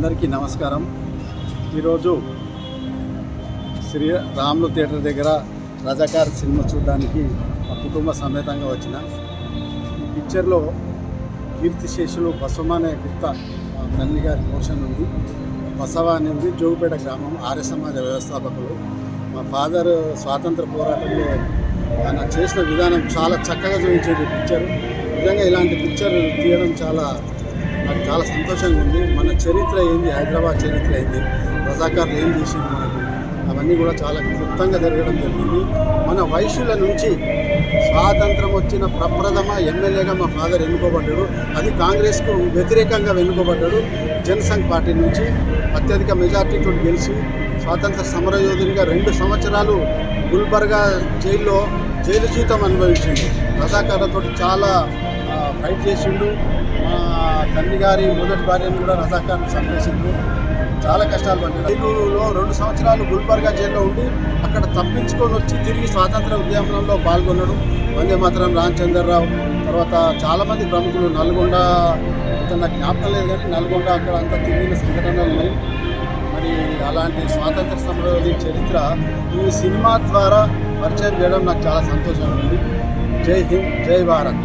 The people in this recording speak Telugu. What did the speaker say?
అందరికీ నమస్కారం. ఈరోజు శ్రీ రాములు థియేటర్ దగ్గర రజాకార్ సినిమా చూడడానికి మా కుటుంబ సమేతంగా వచ్చిన ఈ పిక్చర్లో కీర్తి శేషులు బసవ అనే గుప్త మా తల్లి గారి పోర్షన్ ఉంది. బసవ అనేది జోగుపేట గ్రామం ఆర్య సమాజ వ్యవస్థాపకులు. మా ఫాదర్ స్వాతంత్ర పోరాటంలో ఆయన చేసిన విధానం చాలా చక్కగా చూపించేది పిక్చర్. నిజంగా ఇలాంటి పిక్చర్ తీయడం చాలా నాకు చాలా సంతోషంగా ఉంది. మన చరిత్ర ఏంది? హైదరాబాద్ చరిత్ర ఏంది? రజాకారులు ఏం చేసింది మనకు అవన్నీ కూడా చాలా క్లుప్తంగా జరగడం జరిగింది. మన వయసుల నుంచి స్వాతంత్రం వచ్చిన ప్రప్రథమ ఎమ్మెల్యేగా మా ఫాదర్ ఎన్నుకోబడ్డాడు. అది కాంగ్రెస్కు వ్యతిరేకంగా వెన్నుకోబడ్డాడు జనసంఘ్ పార్టీ నుంచి అత్యధిక మెజార్టీతో గెలిచి స్వాతంత్ర సమరయోధునిగా రెండు సంవత్సరాలు గుల్బర్గా జైల్లో జైలు జీతం అనుభవించిండు. రజాకారులతో చాలా ఫైట్ చేసిండు. తండ్రి గారి మొదటి భార్యను కూడా రజాకార్లు చంపేసిండు చాలా కష్టాలు పడ్డారు. జైలులో రెండు సంవత్సరాలు గుల్బర్గా జైల్లో ఉండి అక్కడ తప్పించుకొని వచ్చి తిరిగి స్వాతంత్ర ఉద్యమంలో పాల్గొన్నాడు వందే మాత్రం రామచంద్రరావు. తర్వాత చాలామంది ప్రముఖులు నల్గొండ అంత నాకు జ్ఞాపకం లేదు కానీ నల్గొండ అక్కడ అంతా తిరిగిన సంఘటనలు ఉన్నాయి మరి అలాంటి స్వాతంత్ర సమరయోధి చరిత్ర ఈ సినిమా ద్వారా పరిచయం చేయడం నాకు చాలా సంతోషంగా ఉంది. జై హింద్ జై భారత్.